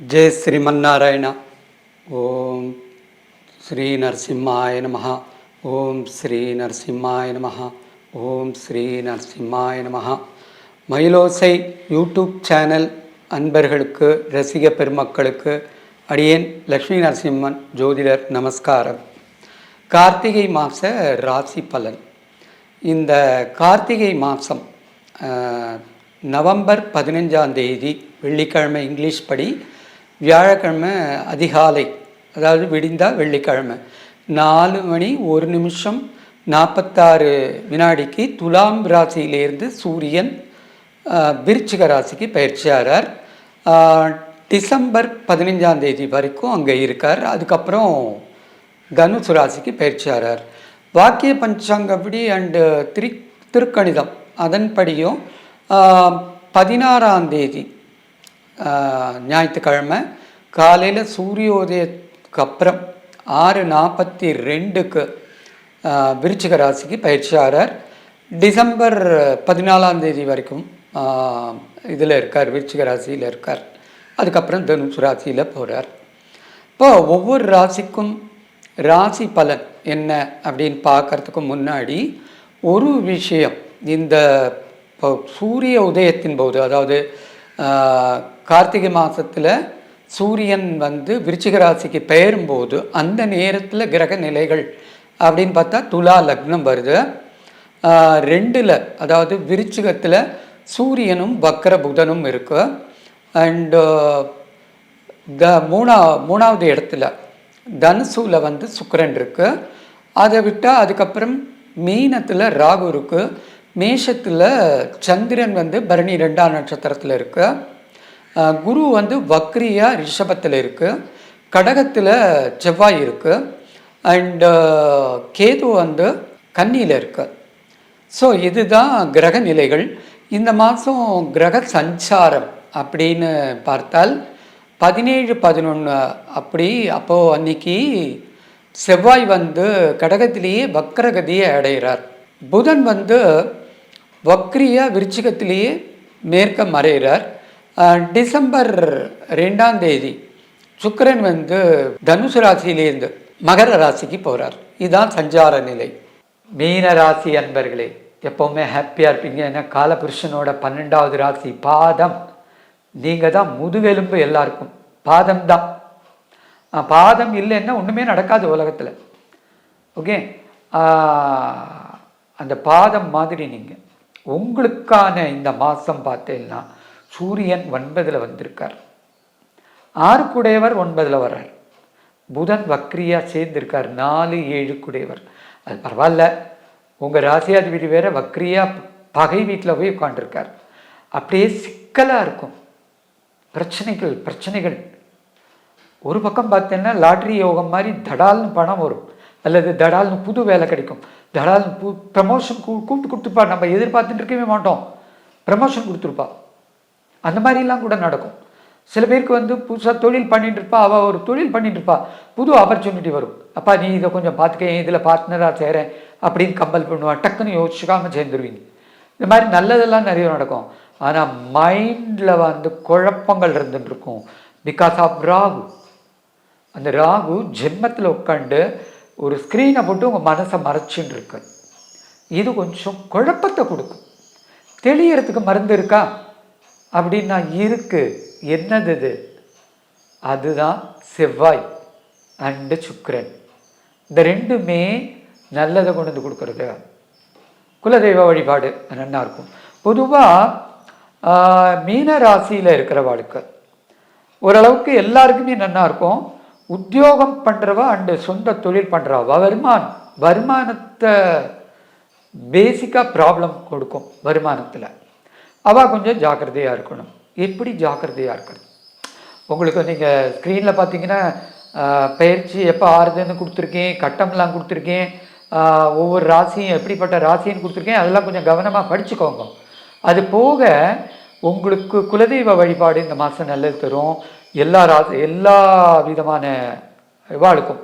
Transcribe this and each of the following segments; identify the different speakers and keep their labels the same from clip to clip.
Speaker 1: జయ శ్రీమన్నారాయణ ఓం శ్రీ నరసింహాయ నమ ఓం శ్రీ నరసింహాయ నమ ఓం శ్రీ நரசிம்மாய நம மயிலோசை யூடியூப் சேனல் அன்பர்களுக்கு ரசிக பெருமக்களுக்கு அடியேன் லக்ஷ்மி நரசிம்மன் ஜோதிடர் நமஸ்காரம் கார்த்திகை மாத ராசி பலன் இந்த கார்த்திகை மாதம் நவம்பர் பதினஞ்சாம் தேதி வெள்ளிக்கிழமை இங்கிலீஷ் படி வியாழக்கிழமை அதிகாலை அதாவது விடிந்தால் வெள்ளிக்கிழமை நாலு மணி ஒரு நிமிஷம் நாற்பத்தாறு வினாடிக்கு துலாம் ராசியிலேருந்து சூரியன் விருச்சிக ராசிக்கு பயிற்சியாகிறார். டிசம்பர் பதினைஞ்சாம் தேதி வரைக்கும் அங்கே இருக்கார். அதுக்கப்புறம் தனுசு ராசிக்கு பயிற்சியாகிறார். வாக்கிய பஞ்சாங்கப்படி அண்டு திரு திருக்கணிதம் அதன்படியும் பதினாறாம் தேதி ஞாயிற்றுக்கிழமை காலையில் சூரியோதயத்துக்கு அப்புறம் ஆறு நாற்பத்தி ரெண்டுக்கு விருச்சிக ராசிக்கு பயிற்சியாளர் டிசம்பர் பதினாலாம் தேதி வரைக்கும் இதில் இருக்கார் விருச்சிக ராசியில் இருக்கார். அதுக்கப்புறம் தனுசு ராசியில் போகிறார் இப்போ ஒவ்வொரு ராசிக்கும் ராசி பலன் என்ன அப்படின்னு பார்க்கறதுக்கு முன்னாடி ஒரு விஷயம். இந்த சூரிய உதயத்தின் போது அதாவது கார்த்திகை மாதத்தில் சூரியன் வந்து விருச்சிக ராசிக்கு பெயரும்போது அந்த நேரத்தில் கிரக நிலைகள் அப்படின்னு பார்த்தா துலா லக்னம் வருது. ரெண்டில் அதாவது விருச்சிகத்தில் சூரியனும் வக்கர புதனும் இருக்கு. அண்டு த மூணா மூணாவது இடத்துல தனுசுல வந்து சுக்கரன் இருக்குது அதை விட்டால் அதுக்கப்புறம் மீனத்தில் ராகு இருக்குது மேஷத்தில் சந்திரன் வந்து பரணி ரெண்டாம் நட்சத்திரத்தில் இருக்குது குரு வந்து வக்ரியா ரிஷபத்தில் இருக்குது கடகத்தில் செவ்வாய் இருக்குது அண்டு கேது வந்து கன்னியில் இருக்குது ஸோ இதுதான் கிரக நிலைகள். இந்த மாதம் கிரக சஞ்சாரம் அப்படின்னு பார்த்தால் பதினேழு பதினொன்று அப்படி அப்போது அன்னைக்கு செவ்வாய் வந்து கடகத்திலேயே வக்ரகதியை அடைகிறார் புதன் வந்து வக்ரியா விருச்சிகத்திலேயே மேற்க மறைகிறார் டிசம்பர் ரெண்டாம் தேதி சுக்கரன் வந்து தனுசு ராசியிலேருந்து மகர ராசிக்கு போகிறார் இதுதான் சஞ்சார நிலை. மீன ராசி அன்பர்களே எப்போவுமே ஹாப்பியாக இருப்பீங்க. ஏன்னா காலபுருஷனோட பன்னெண்டாவது ராசி பாதம். நீங்கள் தான் முதுகெலும்பு எல்லாருக்கும். பாதம் தான். பாதம் இல்லைன்னா ஒன்றுமே நடக்காது உலகத்தில். ஓகே? அந்த பாதம் மாதிரி நீங்கள் உங்களுக்கான இந்த மாதம் பார்த்தீங்கன்னா சூரியன் ஒன்பதில் வந்திருக்கார். ஆறு குடையவர் ஒன்பதில் வர்றார். புதன் வக்ரியாக சேர்ந்திருக்கார். நாலு ஏழு குடையவர் அது பரவாயில்ல. உங்கள் ராசியாதிபதி வேற வக்ரியாக பகை வீட்டில் போய் உட்காந்துருக்கார் அப்படியே சிக்கலாக இருக்கும். பிரச்சனைகள் பிரச்சனைகள். ஒரு பக்கம் பார்த்தீங்கன்னா லாட்ரி யோகம் மாதிரி தடால்னு பணம் வரும். அல்லது தடால்னு புது வேலை கிடைக்கும். தடால்னு பு ப்ரமோஷன் கூப்பிட்டு கொடுத்துருப்பா நம்ம எதிர்பார்த்துட்டு இருக்கவே மாட்டோம். ப்ரமோஷன் கொடுத்துருப்பா. அந்த மாதிரிலாம் கூட நடக்கும். சில பேருக்கு வந்து புதுசாக தொழில் பண்ணிட்டு இருப்பா அவள் ஒரு தொழில் பண்ணிட்டு இருப்பா புது ஆப்பர்ச்சுனிட்டி வரும். அப்பா நீ இதை கொஞ்சம் பார்த்துக்க இதில் பார்ட்னராக சேரேன் அப்படின்னு கம்பல் பண்ணுவான் டக்குன்னு யோசிச்சுக்காமல் சேர்ந்துருவீங்க. இந்த மாதிரி நல்லதெல்லாம் நிறைய நடக்கும். ஆனால் மைண்டில் வந்து குழப்பங்கள் இருந்துட்டு இருக்கும் பிகாஸ் ஆஃப் ராகு. அந்த ராகு ஜென்மத்தில் உட்காந்து ஒரு ஸ்க்ரீனை போட்டு உங்கள் மனசை மறைச்சின்னு இருக்கு இது கொஞ்சம் குழப்பத்தை கொடுக்கும். தெளியறதுக்கு மருந்து இருக்கா? அப்படின்னா இருக்கு. என்னது இது? அதுதான் செவ்வாய் அண்டு சுக்கரன். இந்த ரெண்டுமே நல்லதை கொண்டு வந்து கொடுக்குறது. குலதெய்வ வழிபாடு நல்லா இருக்கும். பொதுவாக மீன ராசியில் இருக்கிறவாளுக்கு ஓரளவுக்கு எல்லாருக்குமே நல்லா இருக்கும். உத்தியோகம் பண்ணுறவா அண்டு சொந்த தொழில் பண்ணுறவா வருமானம் வருமானத்தை பேசிக்காக ப்ராப்ளம் கொடுக்கும் வருமானத்தில். அவள் கொஞ்சம் ஜாக்கிரதையாக இருக்கணும். எப்படி ஜாக்கிரதையாக இருக்கணும்? உங்களுக்கு நீங்கள் ஸ்க்ரீனில் பார்த்தீங்கன்னா பயிற்சி எப்போ ஆறுதுன்னு கொடுத்துருக்கேன் கட்டம்லாம் கொடுத்துருக்கேன் ஒவ்வொரு ராசியும் எப்படிப்பட்ட ராசின்னு கொடுத்துருக்கேன் அதெல்லாம் கொஞ்சம் கவனமாக படிச்சுக்கோங்க. அது போக உங்களுக்கு குலதெய்வ வழிபாடு இந்த மாதம் நல்லது தரும். எல்லா ராசி எல்லா விதமான இவாளுக்கும்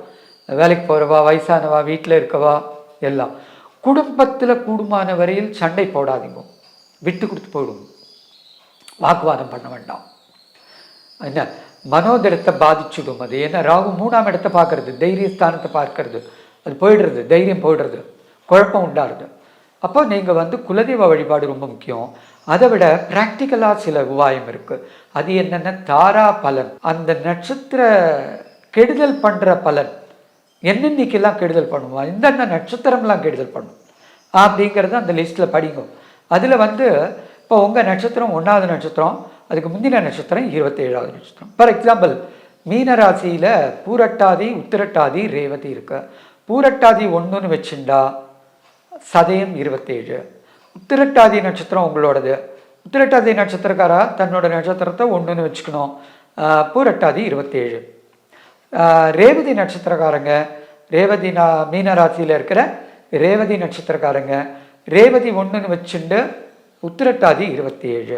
Speaker 1: வேலைக்கு போகிறவா வயசானவா வீட்டில் இருக்கவா எல்லாம். குடும்பத்தில் கூடுமான வரையில் சண்டை போடாதீங்க. விட்டு கொடுத்து போயிடும். வாக்குவாதம் பண்ண வேண்டாம். என்ன? மனோதிடத்தை பாதிச்சுடும் அது. ஏன்னா ராகு மூணாம் இடத்தை பார்க்கறது தைரியஸ்தானத்தை பார்க்கறது. அது போயிடுறது தைரியம் போயிடுறது குழப்பம் உண்டாருது அப்போ நீங்கள் வந்து குலதெய்வ வழிபாடு ரொம்ப முக்கியம். அதை விட ப்ராக்டிக்கலாக சில உபாயம் இருக்குது அது என்னென்ன தாரா பலன். அந்த நட்சத்திர கெடுதல் பண்ணுற பலன். என்னென்னைக்கெல்லாம் கெடுதல் பண்ணுவோம் எந்தெந்த நட்சத்திரம்லாம் கெடுதல் பண்ணும்? அப்படிங்கிறத அந்த லிஸ்ட்டில் படிங்க. அதில் வந்து இப்போ உங்கள் நட்சத்திரம் ஒன்றாவது நட்சத்திரம் அதுக்கு முந்தின நட்சத்திரம் இருபத்தேழாவது நட்சத்திரம். ஃபார் எக்ஸாம்பிள் மீன ராசியில் பூரட்டாதி உத்திரட்டாதி ரேவதி இருக்கு. பூரட்டாதி ஒன்றுன்னு வச்சுண்டா சதயம் இருபத்தேழு. உத்திரட்டாதி நட்சத்திரம் உங்களோடது. உத்திரட்டாதி நட்சத்திரக்காரா தன்னோட நட்சத்திரத்தை ஒன்றுன்னு வச்சுக்கணும். பூரட்டாதி இருபத்தேழு. ரேவதி நட்சத்திரக்காரங்க ரேவதி நா மீனராசியில் இருக்கிற ரேவதி நட்சத்திரக்காரங்க ரேவதி ஒன்றுன்னு வச்சுண்டு உத்திரட்டாதி இருபத்தி ஏழு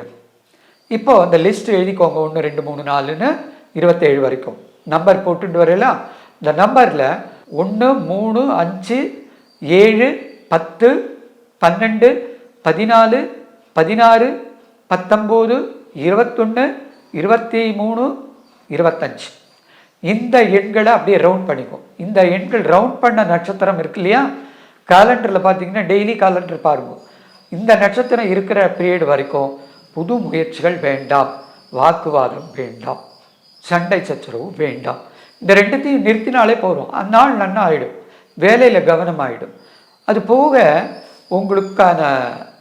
Speaker 1: இப்போ அந்த லிஸ்ட் எழுதிக்கோங்க ஒன்று ரெண்டு மூணு நாலுன்னு இருபத்தேழு வரைக்கும். நம்பர் போட்டுட்டு வரலாம். இந்த நம்பரில் ஒன்று மூணு அஞ்சு ஏழு பத்து பன்னெண்டு பதினாலு பதினாறு பத்தொம்போது இருபத்தொன்று இருபத்தி மூணு இருபத்தஞ்சு. இந்த எண்களை அப்படியே ரவுண்ட் பண்ணிக்கும் இந்த எண்கள் ரவுண்ட் பண்ண நட்சத்திரம் இருக்கு இல்லையா? காலண்டரில் பார்த்தீங்கன்னா டெய்லி காலண்டர் பாருங்க. இந்த நட்சத்திரம் இருக்கிற பீரியட் வரைக்கும் புது முயற்சிகள் வேண்டாம். வாக்குவாதம் வேண்டாம். சண்டை சச்சரவு வேண்டாம். இந்த ரெண்டுத்தையும் நிறுத்தினாலே போகிறோம் அந்நாள் நன்னா ஆகிடும் வேலையில் கவனம் ஆகிடும் அது போக உங்களுக்கான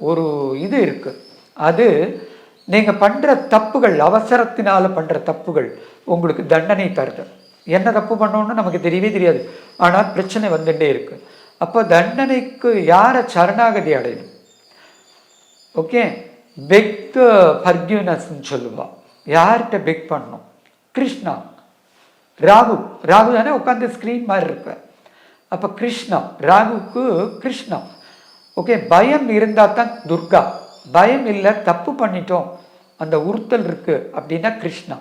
Speaker 1: ஒரு இது இருக்குது அது நீங்கள் பண்ணுற தப்புகள் அவசரத்தினால் பண்ணுற தப்புகள் உங்களுக்கு தண்டனை தருது. என்ன தப்பு பண்ணோன்னு நமக்கு தெரியவே தெரியாது. ஆனால் பிரச்சனை வந்துட்டே இருக்குது அப்போ தண்டனைக்கு யாரை சரணாகதி அடையணும்? ஓகே? பெக் ஃபர்கியூனஸ்ன்னு சொல்லுவா. யார்கிட்ட பெக் பண்ணணும்? கிருஷ்ணா. ராகு. ராகு தானே உட்காந்து ஸ்க்ரீன் மாதிரி இருப்பேன் அப்போ கிருஷ்ணா. ராகுக்கு கிருஷ்ணா. ஓகே? பயம் இருந்தால் தான் துர்கா. பயம் இல்லை தப்பு பண்ணிட்டோம். அந்த உறுத்தல் இருக்குது அப்படின்னா கிருஷ்ணா.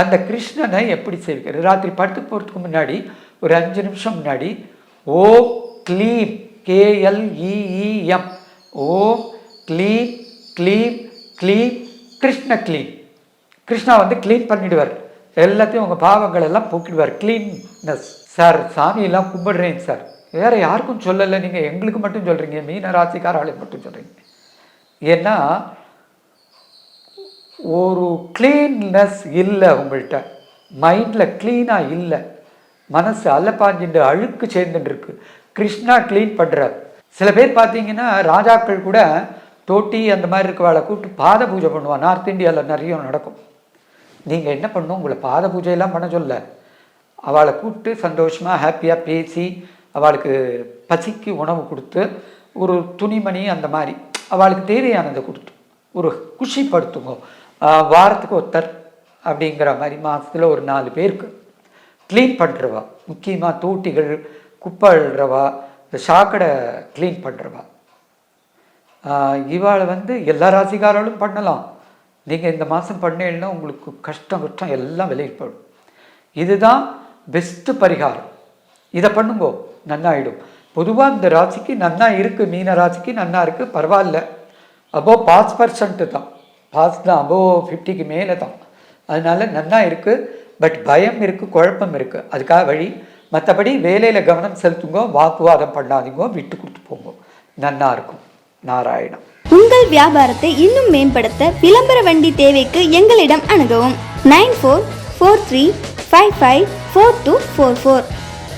Speaker 1: அந்த கிருஷ்ணனை எப்படி சேவிக்கிறது ராத்திரி படுத்து போகிறதுக்கு முன்னாடி ஒரு அஞ்சு நிமிஷம் முன்னாடி ஓம் க்ளீம் கேஎல்இஇஎம் ஓம் க்ளீம் க்ளீம் க்ளீம் கிருஷ்ண க்ளீம் கிருஷ்ணா வந்து க்ளீன் பண்ணிடுவார். எல்லாத்தையும் உங்கள் பாவங்கள் எல்லாம் போக்கிடுவார். க்ளீன்னஸ் சார் சாமியெல்லாம் கும்பிடுறேன் சார் வேறு யாருக்கும் சொல்லலை. நீங்கள் எங்களுக்கு மட்டும் சொல்கிறீங்க மீன ராசிக்கார ஆளுக்கு மட்டும் சொல்கிறீங்க ஏன்னா ஒரு க்ளீன்னஸ் இல்லை உங்கள்கிட்ட மைண்டில் க்ளீனாக இல்லை. மனசு அலப்பாஞ்சிட்டு அழுக்கு சேர்ந்துட்டு இருக்கு கிருஷ்ணா க்ளீன் பண்ணுறார் சில பேர் பார்த்தீங்கன்னா ராஜாக்கள் கூட தோட்டி அந்த மாதிரி இருக்கவாளை கூப்பிட்டு பாத பூஜை பண்ணுவான். நார்த் இந்தியாவில் நிறைய நடக்கும். நீங்கள் என்ன பண்ணும்? உங்களை பாத பூஜையெல்லாம் பண்ண சொல்ல. அவளை கூப்பிட்டு சந்தோஷமாக ஹாப்பியாக பேசி அவளுக்கு பசிக்கு உணவு கொடுத்து ஒரு துணிமணி அந்த மாதிரி அவளுக்கு தேவையானதை கொடுத்து ஒரு குஷிப்படுத்துங்க வாரத்துக்கு ஒருத்தர் அப்படிங்கிற மாதிரி மாதத்தில் ஒரு நாலு பேருக்கு க்ளீன் பண்ணுறவா முக்கியமாக தூட்டிகள் குப்பை அழுறவா இந்த சாக்கடை க்ளீன் பண்ணுறவா இவாளை வந்து எல்லா ராசிக்காரர்களும் பண்ணலாம். நீங்கள் இந்த மாதம் பண்ணீங்கன்னா உங்களுக்கு கஷ்டம் கஷ்டம் எல்லாம் விலகிட்டு போயிடும். இதுதான் பெஸ்ட்டு பரிகாரம். இதை பண்ணுங்கோ நன்னாயிடும். பொதுவாக இந்த ராசிக்கு நன்னா இருக்குது மீன ராசிக்கு நன்னா இருக்குது பரவாயில்ல. அபோ பாஸ் பர்சன்ட்டு தான். பாஸ் தான் அபோ ஃபிஃப்டிக்கு மேலே தான். அதனால் நன்னா இருக்குது பட் பயம் இருக்குது குழப்பம் இருக்குது அதுக்காக வழி மற்றபடி வேலையில் கவனம் செலுத்துங்க வாக்குவாதம் பண்ணாதீங்க விட்டு கொடுத்து போங்க. நன்னா இருக்கும். நாராயணம்.
Speaker 2: உங்கள் வியாபாரத்தை இன்னும் மேம்படுத்த விளம்பர வண்டி தேவைக்கு எங்களிடம் அணுகவும். Nine four four three five five four two four four.